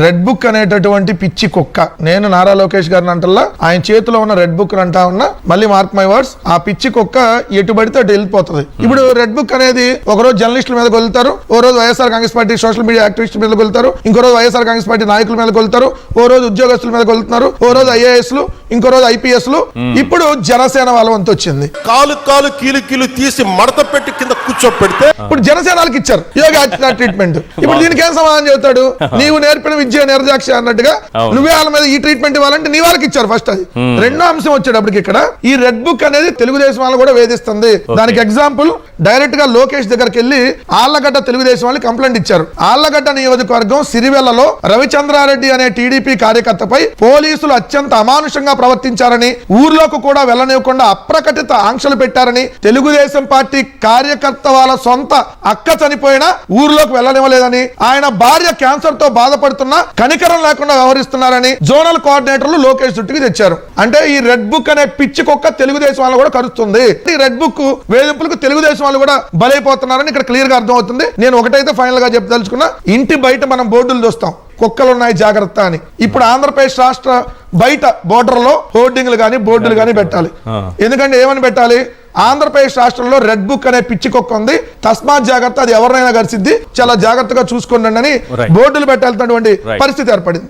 Red book అనేటటువంటి పిచ్చి కుక్క. నేను నారా లోకేష్ గారిని అంటల్లా ఆయన చేతిలో ఉన్న రెడ్ బుక్ అంటా ఉన్నా మళ్ళీ మార్క్ మై వర్డ్స్ ఆ పిచ్చి కుక్క ఎటు పడితే అటు వెళ్ళిపోతుంది. ఇప్పుడు రెడ్ బుక్ అనేది ఒక రోజు జర్నలిస్టుల మీద కొలుతారు ఓ రోజు YSR Congress party social media activist మీద కొలుతారు ఇంకో రోజు వైఎస్ఆర్ కాంగ్రెస్ పార్టీ నాయకుల మీద కొలుతారు ఓ రోజు ఉద్యోగస్తుల మీద కొలుతున్నారు ఓ రోజు ఐఏఎస్లు ఇంకో రోజు ఐపీఎస్లు ఇప్పుడు జనసేన వాళ్ళ వంతు వచ్చింది. కాలు కాలు కీలు కీలు తీసి మడత పెట్టి కింద కూర్చోపెడితే ఇప్పుడు జనసేనకి ఇచ్చారు యోగా ఆదిత్యనాథ్ ట్రీట్మెంట్ ఇప్పుడు దీనికి ఏం సమాధానం చెబుతాడు? నీవు నేర్పిన విద్య నిర్దాక్ష అన్నట్టుగా. నువ్వే వాళ్ళ మీద ఈ ట్రీట్మెంట్ ఇవ్వాలంటే నీ వాళ్ళకి ఇచ్చారు ఫస్ట్ అది. రెండో అంశం వచ్చేటప్పటికి ఇక్కడ ఈ రెడ్ బుక్ అనేది తెలుగుదేశం వాళ్ళు కూడా వేధిస్తుంది. దానికి ఎగ్జాంపుల్ డైరెక్ట్గా లోకేష్ దగ్గరికి వెళ్ళి ఆళ్ళగడ్డ తెలుగుదేశం వాళ్ళు కంప్లైంట్ ఇచ్చారు. ఆళ్ళగడ్డ నియోజకవర్గం సిరివెల్లలో రవిచంద్రారెడ్డి అనే టీడీపీ కార్యకర్తపై పోలీసులు అత్యంత అమానుషంగా ప్రవర్తించారని ఊర్లోకి కూడా వెళ్ళనివ్వకుండా అప్రకటిత ఆంక్షలు పెట్టారని తెలుగుదేశం పార్టీ కార్యకర్త వాళ్ళ సొంత అక్క చనిపోయినా ఊర్లోకి వెళ్ళనివ్వలేదని ఆయన భార్య క్యాన్సర్తో బాధపడుతున్నా కనికరం లేకుండా వ్యవహరిస్తున్నారని జోనల్ కోఆర్డినేటర్లు లోకేష్ చుట్టుకి తెచ్చారు. అంటే ఈ రెడ్ బుక్ అనే పిచ్చి కుక్క తెలుగుదేశం వాళ్ళు కూడా కరుస్తుంది. ఈ రెడ్ బుక్ వేధింపులకు తెలుగుదేశం వాళ్ళు కూడా బలైపోతున్నారని ఇక్కడ క్లియర్గా అర్థమవుతుంది. నేను ఒకటైతే ఫైనల్గా చెప్పదలుచుకున్నా ఇంటి బయట మనం బోర్డులు చూస్తాం. కుక్కలు ఉన్నాయి జాగ్రత్త అని. ఇప్పుడు ఆంధ్రప్రదేశ్ రాష్ట్ర బయట బోర్డర్లో హోర్డింగ్లు కానీ బోర్డులు కానీ పెట్టాలి. ఎందుకంటే ఏమని పెట్టాలి? ఆంధ్రప్రదేశ్ రాష్ట్రంలో రెడ్ బుక్ అనే పిచ్చి కుక్క ఉంది. తస్మాత్ జాగ్రత్త అది ఎవరినైనా కలిసిద్ది. చాలా జాగ్రత్తగా చూసుకోండి అని. బోర్డులు పెట్టాల్సినటువంటి. పరిస్థితి ఏర్పడింది.